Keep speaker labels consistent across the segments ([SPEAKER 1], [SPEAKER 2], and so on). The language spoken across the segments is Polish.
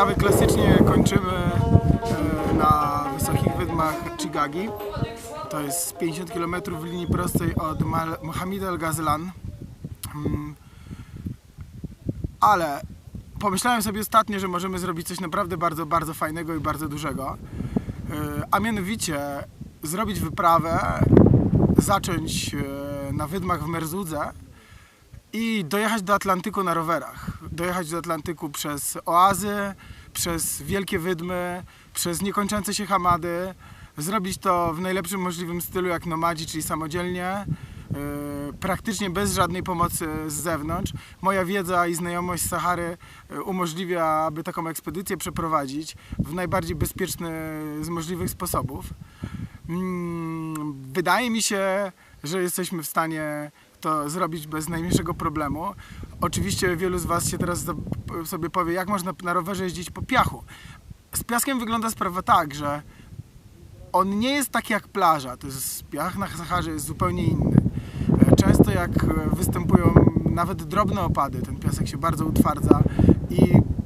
[SPEAKER 1] prawie klasycznie kończymy e, na wysokich wydmach Chigagi. To jest 50 km w linii prostej od Mohammed El Gazlan. Mm, ale pomyślałem sobie ostatnio, że możemy zrobić coś naprawdę bardzo, bardzo fajnego i bardzo dużego. E, a mianowicie zrobić wyprawę, zacząć e, na wydmach w Merzudze, i dojechać do Atlantyku na rowerach. Dojechać do Atlantyku przez oazy, przez wielkie wydmy, przez niekończące się hamady. Zrobić to w najlepszym możliwym stylu jak nomadzi, czyli samodzielnie, yy, praktycznie bez żadnej pomocy z zewnątrz. Moja wiedza i znajomość Sahary yy, umożliwia, aby taką ekspedycję przeprowadzić w najbardziej bezpieczny z możliwych sposobów. Mm, Wydaje mi się, że jesteśmy w stanie to zrobić bez najmniejszego problemu. Oczywiście wielu z Was się teraz sobie powie, jak można na rowerze jeździć po piachu. Z piaskiem wygląda sprawa tak, że on nie jest taki jak plaża. To jest, piach na Saharze jest zupełnie inny. E, Często jak e, występują nawet drobne opady, ten piasek się bardzo utwardza i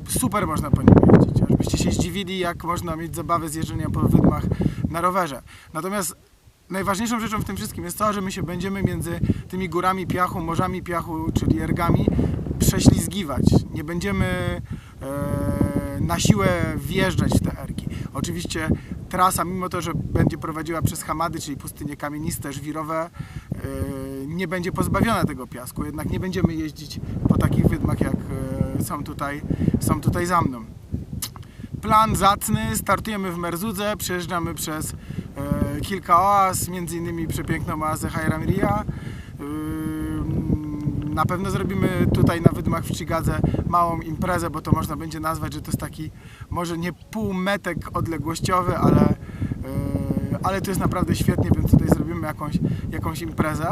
[SPEAKER 1] super można po nim jeździć. Aż byście się zdziwili, jak można mieć zabawę z jeżdżenia po wydmach na rowerze. Natomiast najważniejszą rzeczą w tym wszystkim jest to, że my się będziemy między tymi górami piachu, morzami piachu, czyli ergami prześlizgiwać. Nie będziemy e, na siłę wjeżdżać w te ergi. Oczywiście trasa, mimo to, że będzie prowadziła przez Hamady, czyli pustynie kamieniste, żwirowe, e, nie będzie pozbawiona tego piasku, jednak nie będziemy jeździć po takich wydmach, jak e, są tutaj, są tutaj za mną. Plan zacny, startujemy w Merzudze, przejeżdżamy przez kilka oaz, między innymi przepiękną oazę. Yy, na pewno zrobimy tutaj na wydmach w Chigadze małą imprezę, bo to można będzie nazwać, że to jest taki może nie półmetek odległościowy, ale, yy, ale to jest naprawdę świetnie, więc tutaj zrobimy jakąś, jakąś imprezę.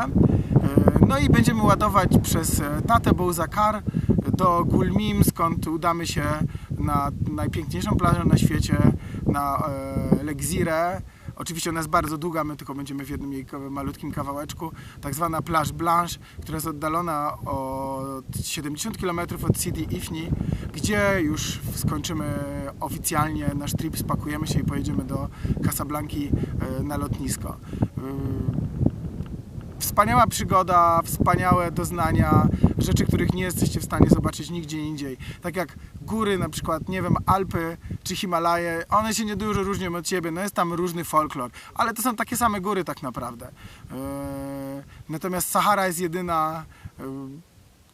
[SPEAKER 1] Yy, no i będziemy ładować przez e, Tatę Bouzakar do Gulmim, skąd udamy się na najpiękniejszą plażę na świecie, na e, Legzirę. Oczywiście ona jest bardzo długa, my tylko będziemy w jednym jej malutkim kawałeczku. Tak zwana Plage Blanche, która jest oddalona o 70 km od Sidi Ifni, gdzie już skończymy oficjalnie nasz trip, spakujemy się i pojedziemy do Casablanki e, na lotnisko. Wspaniała przygoda, wspaniałe doznania, rzeczy, których nie jesteście w stanie zobaczyć nigdzie indziej. Tak jak góry, na przykład, nie wiem, Alpy czy Himalaje, one się niedużo różnią od siebie, no jest tam różny folklor, ale to są takie same góry tak naprawdę. Eee, Natomiast Sahara jest jedyna, eee,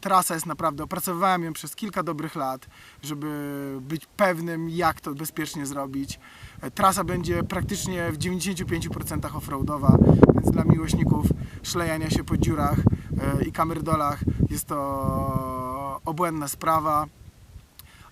[SPEAKER 1] trasa jest naprawdę, opracowywałem ją przez kilka dobrych lat, żeby być pewnym, jak to bezpiecznie zrobić. E, Trasa będzie praktycznie w 95% offroadowa, więc dla miłośników szlejania się po dziurach e, i kamerdolach jest to obłędna sprawa.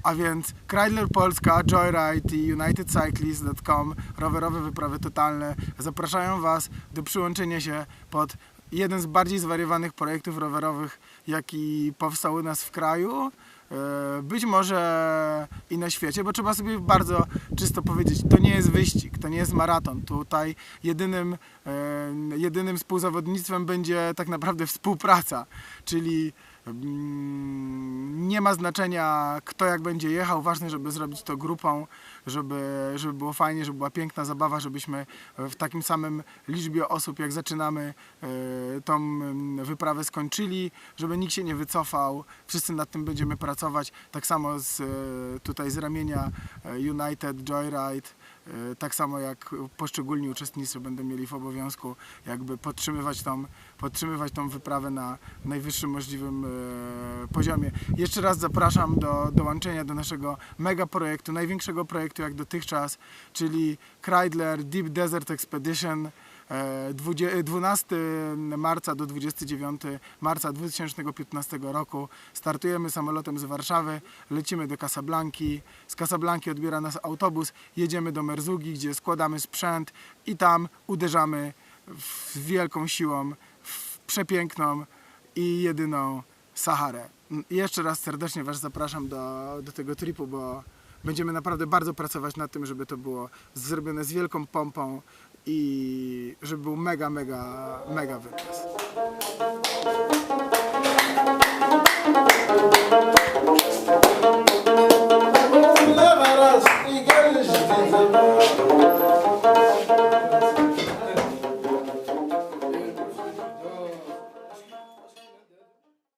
[SPEAKER 1] A więc Kreidler Polska, Joyride i UnitedCyclist.com, rowerowe wyprawy totalne zapraszają Was do przyłączenia się pod jeden z bardziej zwariowanych projektów rowerowych, jaki powstał u nas w kraju. E, Być może i na świecie, bo trzeba sobie bardzo czysto powiedzieć, to nie jest wyścig, to nie jest maraton. Tutaj jedynym, e, jedynym współzawodnictwem będzie tak naprawdę współpraca, czyli nie ma znaczenia kto jak będzie jechał, ważne, żeby zrobić to grupą, żeby, żeby było fajnie, żeby była piękna zabawa, żebyśmy w takim samym liczbie osób jak zaczynamy e, tą mm, wyprawę skończyli, żeby nikt się nie wycofał, wszyscy nad tym będziemy pracować, tak samo z, e, tutaj z ramienia e, United Joyride, tak samo jak poszczególni uczestnicy będą mieli w obowiązku jakby podtrzymywać tą, podtrzymywać tą wyprawę na najwyższym możliwym e, poziomie. Jeszcze raz zapraszam do dołączenia do naszego mega projektu, największego projektu jak dotychczas, czyli Kreidler Deep Desert Expedition. E, dwudzie- 12 marca do 29 marca 2015 roku startujemy samolotem z Warszawy, lecimy do Casablanki, z Casablanki odbiera nas autobus, jedziemy do Merzugi, gdzie składamy sprzęt i tam uderzamy w wielką siłą w przepiękną i jedyną Saharę. Jeszcze raz serdecznie Was zapraszam do, do tego tripu, bo będziemy naprawdę bardzo pracować nad tym, żeby to było zrobione z wielką pompą i żeby był mega, mega, mega wykaz.